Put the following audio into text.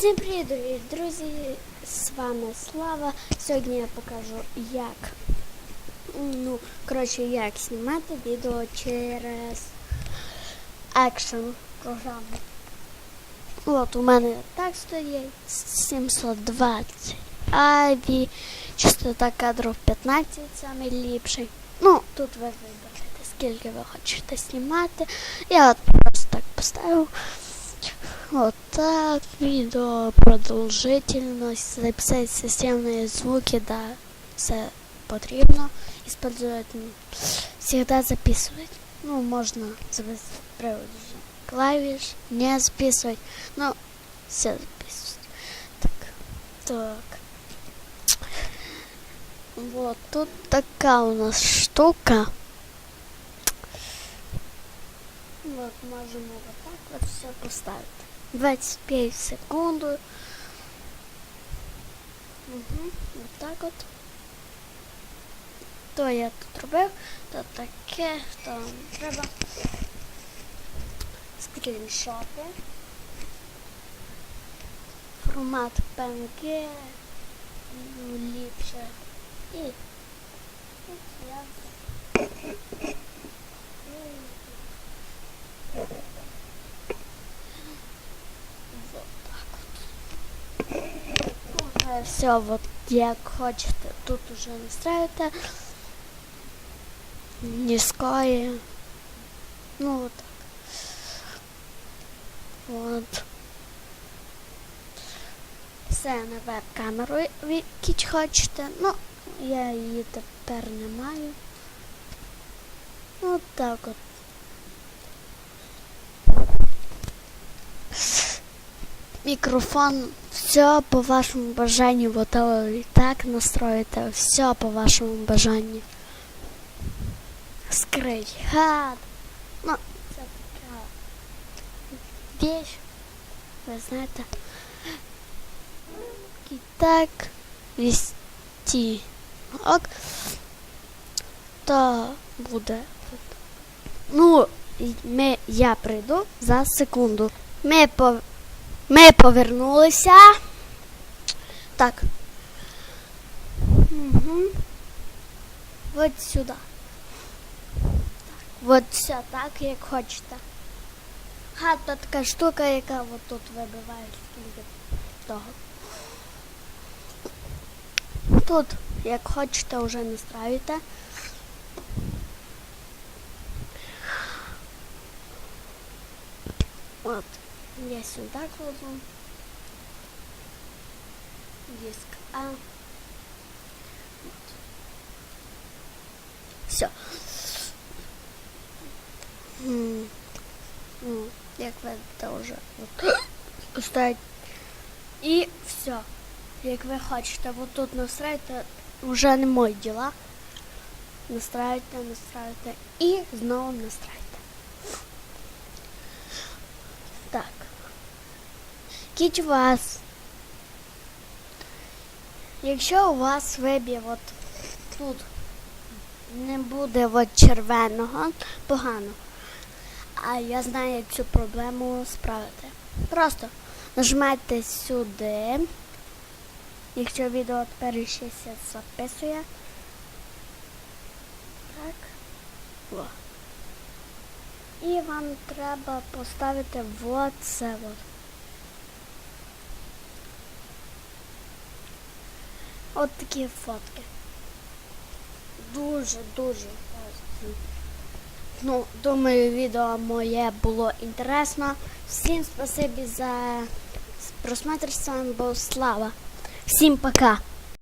Всім привіт, дорогі друзі! З вами Слава. Сьогодні я покажу, як ну, коротше, як знімати відео через Action програму. От у мене так стоїть 720 аві, частота кадрів 15 найліпший. Ну, тут ви вибираєте, скільки ви хочете знімати. Я от просто так поставив. Вот так, видео, продолжительность, записать системные звуки, да, все потрібно. Использовать, всегда записывать. Ну, можно записывать клавиш, не записывать, но все записывать. Так, так. Вот тут такая у нас штука. Вот, можем вот так вот все поставить. 25 секунд. Угу, вот так от. То я тут робив, то таке, то вам треба. Скріншоти. Формат PNG. Ну, ліпше. І. і я все, вот як хочете, тут уже настраиваете. Низкое. Ну вот так. Вот. Все на веб-камеру, якісь хочете. Ну, я її тепер не маю. От так от. микрофон, все по вашему бажанию, вот и так настроите, все по вашему бажанию. Скрыть хат. Ну, це така вещь, ви знаєте. І так вести. Ок. То буде. Ну, і ми, я прийду за секунду. Ми по ми повернулися. Так. Угу. От сюди. От все так, як хочете. Ха, то така штука, яка от тут вибиває скільки того. Тут, як хочете, вже настраюєте. От. Я сюда кладу. Диск А. Все. Ну, як ви це вже от, ставить. І все. Як ви хочете, вот тут настраїте, вже не мої діла. Настраїте, настраїте і знову настраїте. Кіть вас. Якщо у вас виб'є от тут не буде от червоного, погано. А я знаю, як цю проблему справити. Просто нажимайте сюди. Якщо відео тепер записує. Так. О. І вам треба поставити вот це от. От такі фотки. Дуже, дуже класні. Ну, думаю, відео моє було інтересно. Всім спасибі за просмотр. З вами був Слава. Всім пока!